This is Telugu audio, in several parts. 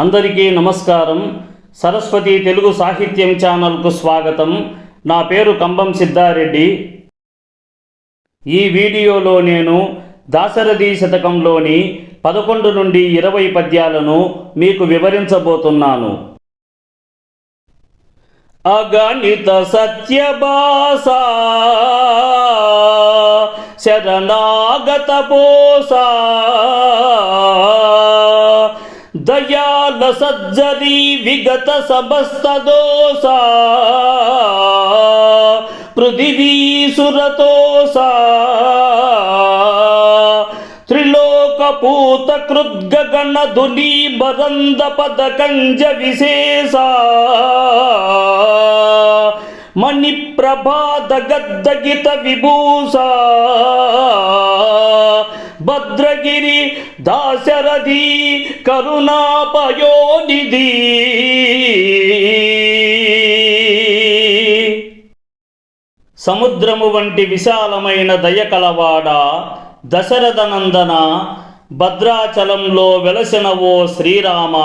అందరికీ నమస్కారం. సరస్వతి తెలుగు సాహిత్యం ఛానల్కు స్వాగతం. నా పేరు కంబం సిద్ధారెడ్డి. ఈ వీడియోలో నేను దాశరథి శతకంలోని పదకొండు నుండి ఇరవై పద్యాలను మీకు వివరించబోతున్నాను. అగణిత సత్యభాస శరణాగత పోసా దయాల సజ్జరి విగత సమస్త దోష పృథివీ సురతోసా. త్రిలోకపూత కృద్గగణ ధుని బరంద పద కంజ విశేష. మణి ప్రభాత విభూష. భద్రగిరి దాశరథి కరుణాపయోనిధి. సముద్రము వంటి విశాలమైన దయకలవాడ దశరథనందన భద్రాచలంలో వెలసిన ఓ శ్రీరామ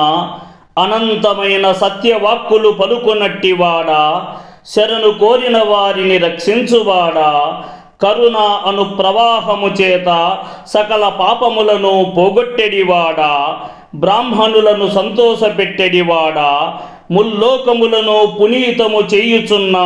అనంతమైన సత్యవాక్కులు పలుకునట్టివాడా శరణు కోరిన వారిని రక్షించువాడా? కరుణ అను ప్రవాహము చేత సకల పాపములను పోగొట్టెడివాడా? బ్రాహ్మణులను సంతోషపెట్టెడివాడా? ముల్లోకములను పునీతము చేయుచున్న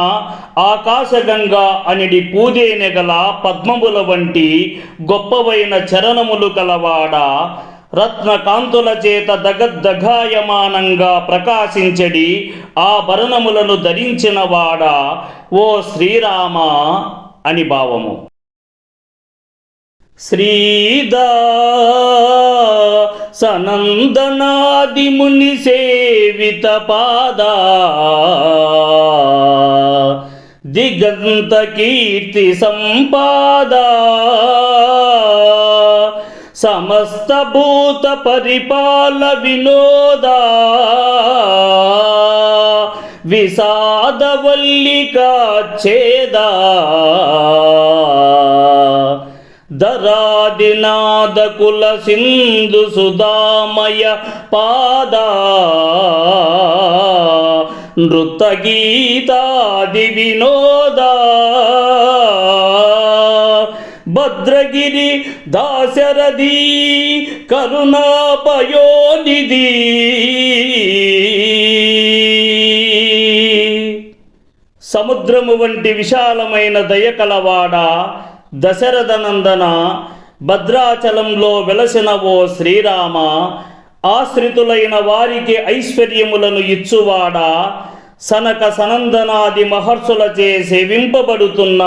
ఆకాశగంగా అనిడి పూదేనెగల పద్మముల వంటి గొప్పవైన చరణములు కలవాడా రత్నకాంతుల చేత దగద్దఘాయమానంగా ప్రకాశించడి ఆ భరణములను ధరించినవాడా ఓ శ్రీరామ అని భావము. శ్రీదా సనందనాది ముని సేవిత పాదా దిగంత కీర్తి సంపాదా సమస్త భూత పరిపాల వినోదా విషాదవల్లికా ఛేదా దరాదినాద కుల సింధు సుధామయ పాదా నృత గీతాది వినోదా. భద్రగిరి దాశరథి కరుణాపయోనిధి. సముద్రము వంటి విశాలమైన దయకలవాడ దశరథనందన భద్రాచలంలో వెలసిన ఓ శ్రీరామ ఆశ్రితులైన వారికి ఐశ్వర్యములను ఇచ్చువాడా. సనక సనందనాది మహర్షులచే సేవింపబడుతున్న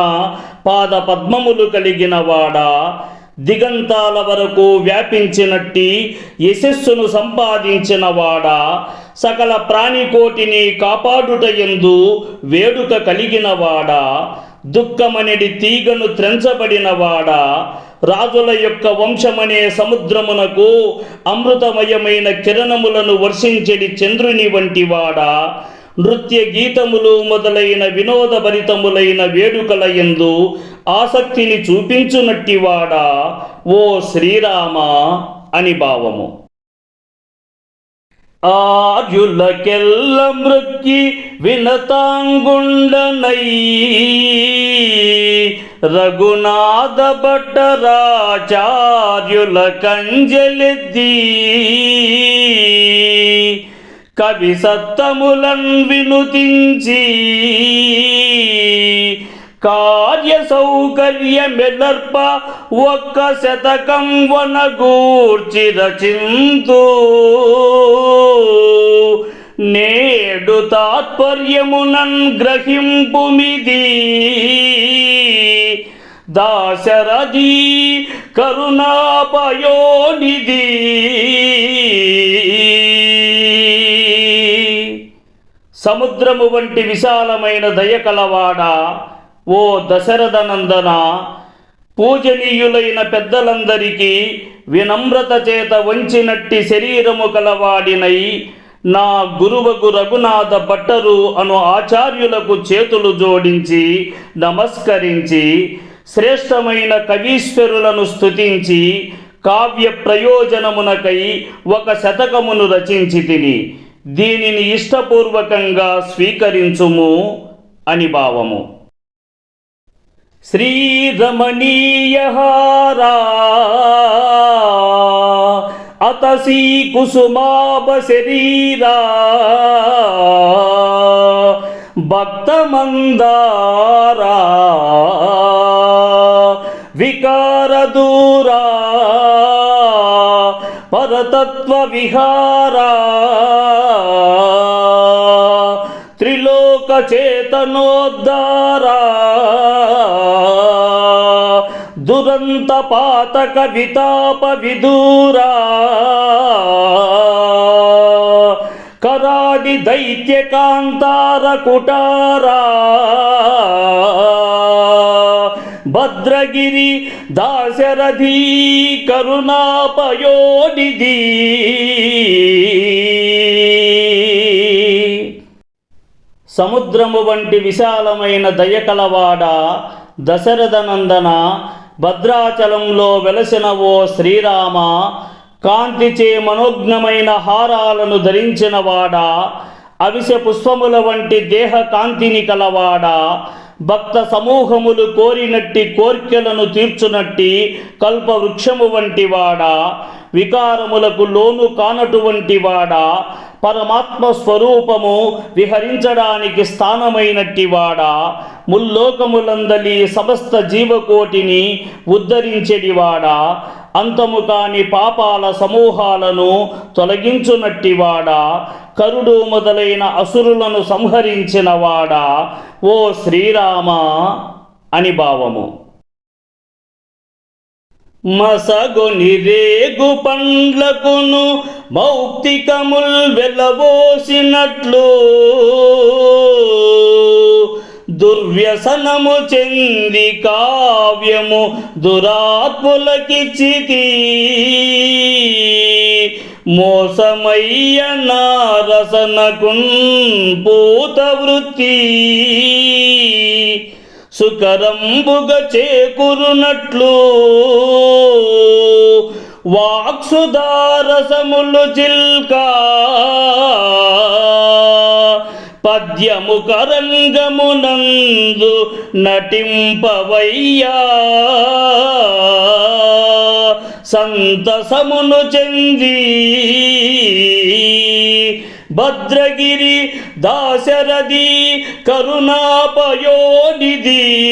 పాద పద్మములు కలిగిన వాడా. దిగంతాల వరకు వ్యాపించినట్టి యశస్సును సంపాదించిన వాడా. సకల ప్రాణికోటిని కాపాడుట ఎందు వేడుక కలిగిన వాడా. దుఃఖమనిడి తీగను త్రెంచబడినవాడా రాజుల యొక్క వంశమనే సముద్రమునకు అమృతమయమైన కిరణములను వర్షించడి చంద్రుని వంటివాడా నృత్య గీతములు మొదలైన వినోదభరితములైన వేడుకల ఎందు ఆసక్తిని చూపించునట్టివాడా? ఓ శ్రీరామ అని భావము. ఆర్యులకెల్ల మృక్కి వినతాంగుండనై రఘునాథ భట్టరాచార్యుల కంజలిద్దీ కవి సత్తములన్ వినుతించి కార్య సౌకర్యమెలర్ప ఒక్క శతకం వనగూర్చి రచింతు నేడు తాత్పర్యమునన్ గ్రహింపుమిది. దాశరథి కరుణాపయోనిధి. సముద్రము వంటి విశాలమైన దయ కలవాడ ఓ దశరథనందన పూజనీయులైన పెద్దలందరికీ వినమ్రత చేత వంచినట్టి శరీరము కలవాడినై నా గురువగు రఘునాథ భట్టరు అను ఆచార్యులకు చేతులు జోడించి నమస్కరించి శ్రేష్టమైన కవీశ్వరులను స్తుతించి కావ్య ప్రయోజనమునకై ఒక శతకమును రచించి తిని దీనిని ఇష్టపూర్వకంగా స్వీకరించుము అని భావము. శ్రీరమణీయ అతసీ కుసుమాభ శరీరా భక్తమందారా పరతత్వ విహారా త్రిలోక చేతనోద్ధారా దురంత పాతక వితాప విదూరా కరాడి దైత్యకాంతార కుటారా భద్రగిరి దాశరథీ కరుణాపయోనిధి. సముద్రము వంటి విశాలమైన దయకలవాడ దశరథనందన భద్రాచలంలో వెలసిన ఓ శ్రీరామ కాంతిచే మనోజ్ఞమైన హారాలను ధరించినవాడా అవిశ పుష్పముల వంటి దేహ కాంతిని కలవాడా భక్త సమూహములు కోరినట్టి కోర్కెలను తీర్చునట్టి కల్పవృక్షము వంటి వాడా వికారములకు లోను కానటువంటి వాడా పరమాత్మ స్వరూపము విహరించడానికి స్థానమైనట్టి వాడా ముల్లోకములందలి సమస్త జీవకోటిని ఉద్ధరించెడివాడా అంతము కాని పాపాల సమూహాలను తొలగించునట్టివాడా? కరుడు మొదలైన అసురులను సంహరించినవాడా? ఓ శ్రీరామ అని భావము. మసగొని రేగు పండ్లకును మౌక్తికముల్ వెలబోసినట్లు దుర్వ్యసనము చెంది కావ్యము దురాత్ములకిచ్చితి మోసమయ్య నారసనకున్ పూత వృత్తి. సుకరంబుగ చేకురునట్లు వాక్సుదారసములు జిల్కా పద్యము కరంగమునందు నటింపవయ్యా. సంతసమును చెంది. భద్రగిరి దాశరథి కరుణాపయోనిధి.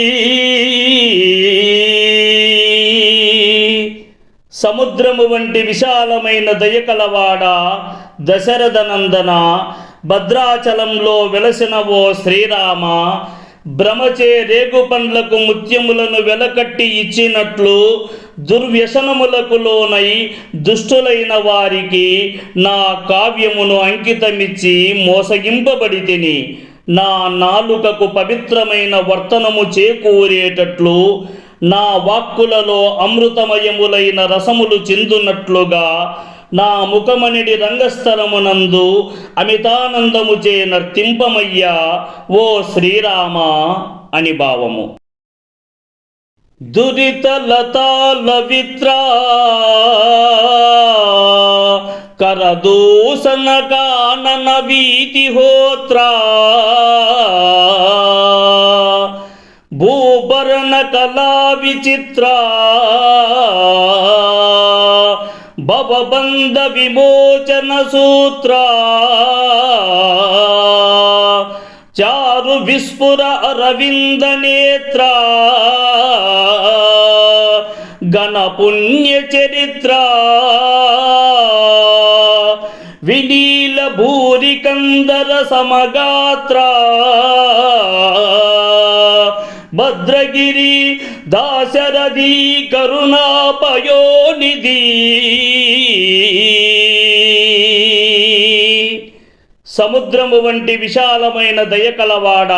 సముద్రము వంటి విశాలమైన దయకలవాడ దశరథనందన భద్రాచలంలో వెలసిన ఓ శ్రీరామ భ్రమచే రేగు పండ్లకు ముత్యములను వెలకట్టి ఇచ్చినట్లు దుర్వ్యసనములకు లోనై దుష్టులైన వారికి నా కావ్యమును అంకితమిచ్చి మోసగింపబడి తిని నా నాలుకకు పవిత్రమైన వర్తనము చేకూరేటట్లు నా వాక్కులలో అమృతమయములైన రసములు చెందునట్లుగా నా ముఖమనిడి రంగస్థలమునందు అమితానందము చే నర్తింపమయ్యా ఓ శ్రీరామ అని భావము. దురిత లతాల విత్రా కరదూషణ వీతి హోత్రా భూభరణ కళా విచిత్ర భవబంధ విమోచన సూత్ర చారు విస్ఫుర అరవింద నేత్ర గణపుణ్య చరిత్ర వినీల భూరికందర సమగాత్ర భద్రగిరి దాశరథి కరుణాపయోనిధి. సముద్రము వంటి విశాలమైన దయకలవాడ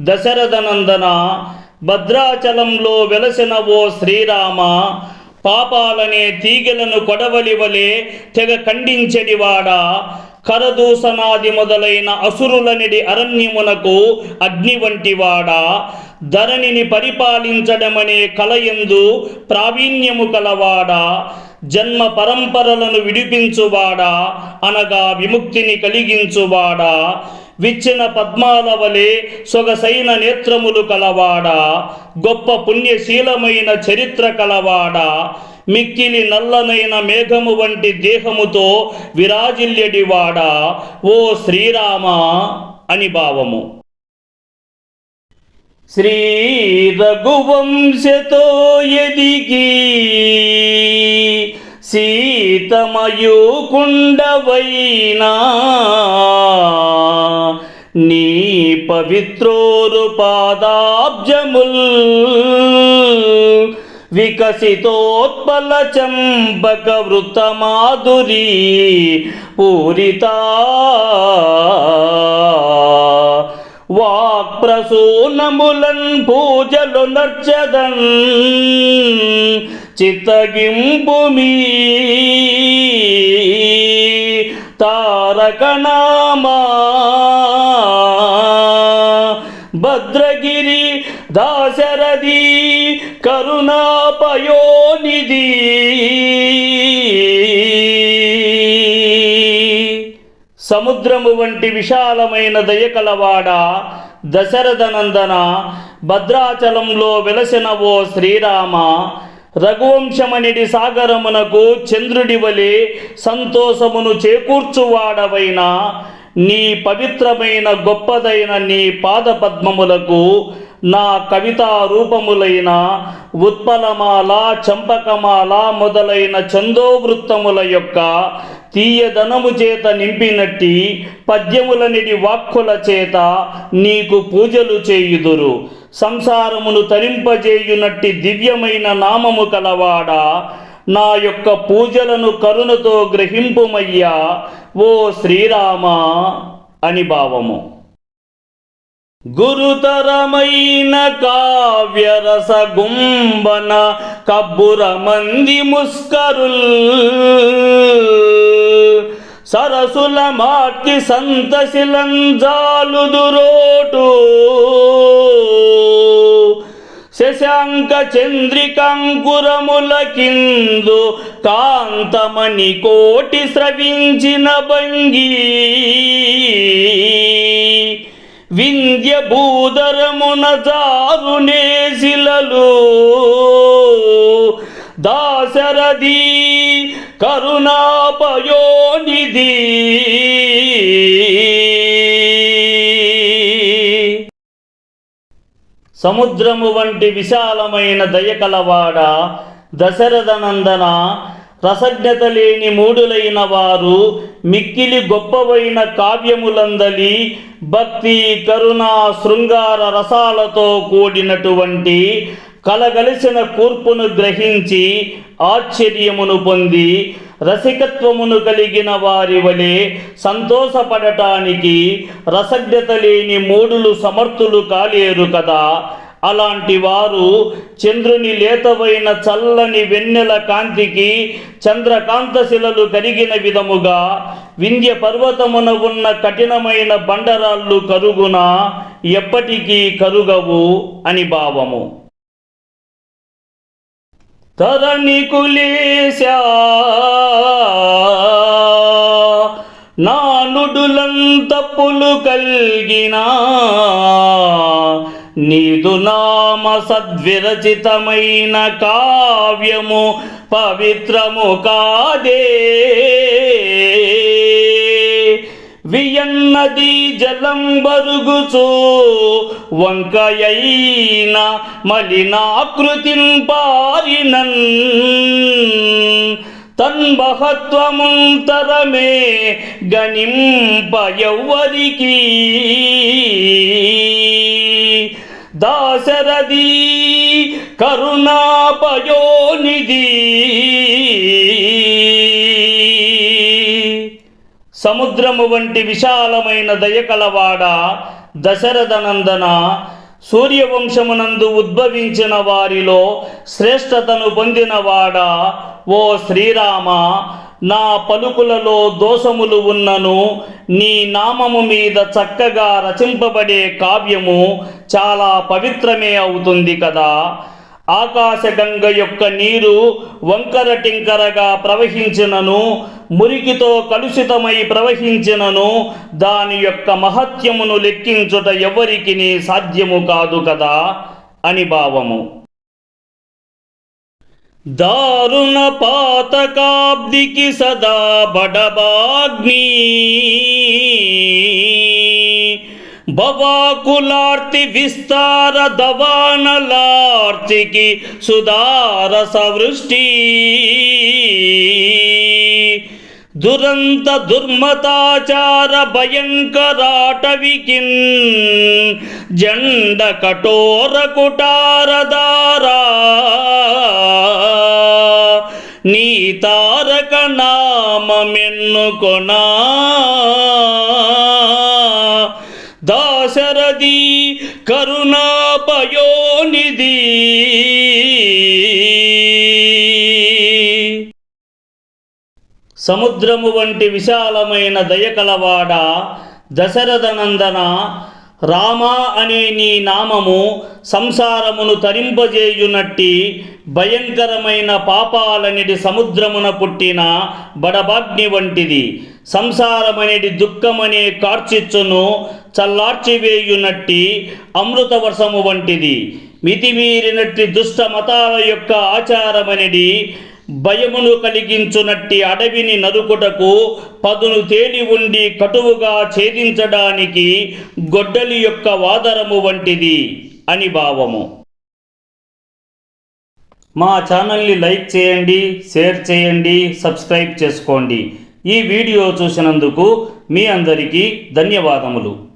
దశరథనందన భద్రాచలంలో వెలసిన ఓ శ్రీరామ పాపాలనే తీగలను కొడవలి వలె తెగ ఖండించెడివాడా కరదూషణాది మొదలైన అసురులనిడి అరణ్యమునకు అగ్ని వంటివాడా ధరణిని పరిపాలించడమనే కలయందు ప్రావీణ్యము కలవాడా జన్మ పరంపరలను విడిపించువాడా అనగా విముక్తిని కలిగించువాడా విచ్చిన పద్మాల వలె సొగసైన నేత్రములు కలవాడా గొప్ప పుణ్యశీలమైన చరిత్ర కలవాడా మిక్కిలి నల్లనైన మేఘము వంటి దేహముతో విరాజిల్యడివాడా ఓ శ్రీరామ అని భావము. శ్రీ రఘువంశతో ఎదిగి సీతమయూకుండవైనా నీ పవిత్రోరు పాదాబ్జముల్ వికసితోత్పల చంబక వృత్తమాధురీ పూరితా వాక్ప్రసూనములన్ పూజలు నర్చదన్ చిత్తగింపు మీ తారకనామా. భద్రగిరి దాశరథి కరుణాపయోనిధి. సముద్రము వంటి విశాలమైన దయకలవాడ దశరథనందన భద్రాచలంలో వెలసిన ఓ శ్రీరామ రఘువంశమనిడి సాగరమునకు చంద్రుడి వలె సంతోషమును చేకూర్చువాడవైన నీ పవిత్రమైన గొప్పదైన నీ పాదపద్మములకు నా కవితా రూపములైన ఉత్పలమాల చంపకమాల మొదలైన చందోవృత్తముల యొక్క తీయదనము చేత నింపినట్టి పద్యములనిడి వాక్కుల చేత నీకు పూజలు చేయుదురు. సంసారమును తరింపజేయునట్టి దివ్యమైన నామము కలవాడా. నా యొక్క పూజలను కరుణతో గ్రహింపుమయ్యా. ఓ శ్రీరామ అని భావము. గురుతరమైన కావ్యరస గుంబన కబ్బుర మంది ముస్కరుల్. సరసుల మాట్కి సంతశిలంజాలుదురోటు శశాంక చంద్రికంకురముల కిందు కాంతమణి కోటి స్రవించిన భంగి. వింధ్య భూధరమున జారునేశిలలు దాశరథి కరుణాపయోనిధి. సముద్రము వంటి విశాలమైన దయకలవాడ దశరథనందన రసజ్ఞత లేని మూడులైన వారు మిక్కిలి గొప్పవైన కావ్యములందలి భక్తి కరుణ శృంగార రసాలతో కూడినటువంటి కలగలిసిన కూర్పును గ్రహించి ఆశ్చర్యమును పొంది రసికత్వమును కలిగిన వారి వలె సంతోషపడటానికి రసజ్ఞత లేని మూడులు సమర్థులు కాలేరు కదా. అలాంటి వారు చంద్రుని లేతవైన చల్లని వెన్నెల కాంతికి చంద్రకాంత శిలలు కరిగిన విధముగా వింధ్య పర్వతమున ఉన్న కఠినమైన బండరాళ్ళు కరుగున ఎప్పటికీ కరుగవు అని భావము. తరణి కులేశా నానుడులం కలిగినా నీదు నామ సద్విరచితమైన కావ్యము పవిత్రము కాదే. వియన్నది జలం బరుగుచు వంకయైన మలినాకృతిన్ పారినన్. తన్మహత్వముంతరమే గణింప ఎవ్వరికి దాశరథి కరుణాపయోనిధి. సముద్రము వంటి విశాలమైన దయకలవాడ దశరథనందన సూర్యవంశమునందు ఉద్భవించిన వారిలో శ్రేష్టతను పొందినవాడ ఓ శ్రీరామ నా పలుకులలో దోషములు ఉన్నను నీ నామము మీద చక్కగా రచింపబడే కావ్యము చాలా పవిత్రమే అవుతుంది కదా. ఆకాశగంగ యొక్క నీరు వంకర టింకరగా ప్రవహించినను మురికితో కలుషితమై ప్రవహించినను దాని యొక్క మహత్యమును లెక్కించుట ఎవరికి సాధ్యము కాదు కదా అని భావము. దారుణ పాతకాబ్దికి సదా బడబాగ్ని భవాకులార్తి విస్తార దవానలార్తికి సుధార సవృష్టి. దురంత దుర్మతాచార భయంకరాటవికిన్ జండ కఠోర కుటారదారా నీ తారక నామమెన్నుకొనా సముద్రము వంటి విశాలమైన దయకలవాడ దశరథనందన రామా అనే నీ నామము సంసారమును తరింపజేయునట్టి భయంకరమైన పాపాలనిటి సముద్రమున పుట్టిన బడబాగ్ని వంటిది. సంసారమనేటి దుఃఖమనే కార్చిచ్చును చల్లార్చివేయునట్టి అమృతవర్షము వంటిది. మితిమీరినట్టి దుష్ట మతాల యొక్క ఆచారమనిది భయమును కలిగించునట్టి అడవిని నరుకుటకు పదును తేలి ఉండి కటువుగా ఛేదించడానికి గొడ్డలి యొక్క వాదరము వంటిది అని భావము. మా ఛానల్ని లైక్ చేయండి షేర్ చేయండి సబ్స్క్రైబ్ చేసుకోండి. ఈ వీడియో చూసినందుకు మీ అందరికీ ధన్యవాదములు.